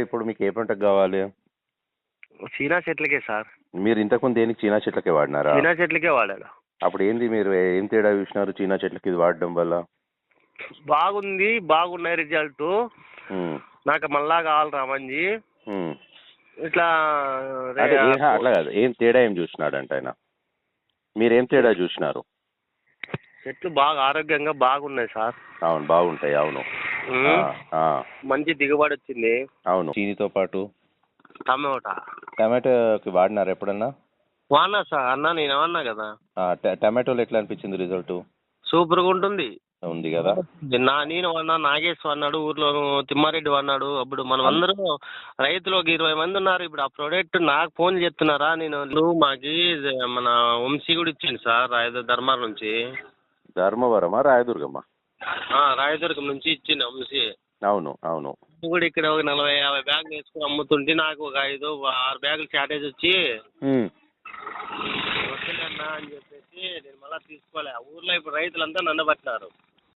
ఇప్పుడు మీకు ఏ పంటకు కావాలి? చీనా చెట్లకే సార్. మీరు ఇంతకుముందు దేనికి చీనా చెట్లకే వాడినారా? చీనా చెట్లకే వాడాడు అప్పుడు ఏంది మీరు ఏం తేడా చూసినారు చీనా చెట్లకి ఇది వాడడం వల్ల? బాగుంది బాగున్నాయి రిజల్ట్. నాకు మళ్ళా కావాలి రామంజీ. ఇట్లా అట్లా కాదు. ఏం తేడా ఏం చూసినాడంట ఆయన? మీరేం తేడా చూసినారు? చెట్లు బాగా ఆరోగ్యంగా బాగున్నాయి సార్. అవును బాగుంటాయి అవును. మంచి దిగుబడి వచ్చింది. అవును. చీనితో పాటు టమోటా. టమాటోకి వాడినారు ఎప్పుడన్నా? వాడినా సార్ అన్నా నేను ఏమన్నా కదా. టమాటోలు ఎట్లా అనిపించింది రిజల్ట్? సూపర్గా ఉంటుంది. ఉంది కదా. నా నేను అన్నా నాగేశ్ అన్నాడు ఊర్లో తిమ్మారెడ్డి అన్నాడు అప్పుడు మనం అందరూ రైతులు ఒక ఇరవై మంది ఉన్నారు. ఇప్పుడు ఆ ప్రోడక్ట్ నాకు ఫోన్ చేస్తున్నారా? నేను నువ్వు మాకి మన వంశీ కూడా ఇచ్చింది సార్ రాయద ధర్మారం నుంచి. ధర్మవరమా రాయదుర్గమ్మా రాయదుర్గం నుంచి ఇచ్చింది వంశీ అవును అవును. కూడా ఇక్కడ ఒక నలభై యాభై బ్యాగులు వేసుకుని అమ్ముతుంటే నాకు ఒక ఐదు ఆరు బ్యాగులు షార్టేజ్ వచ్చి వస్తుందన్నా అని చెప్పేసి నేను మళ్ళీ తీసుకోలే. ఊర్లో ఇప్పుడు రైతులంతా నన్ను పట్టినారు.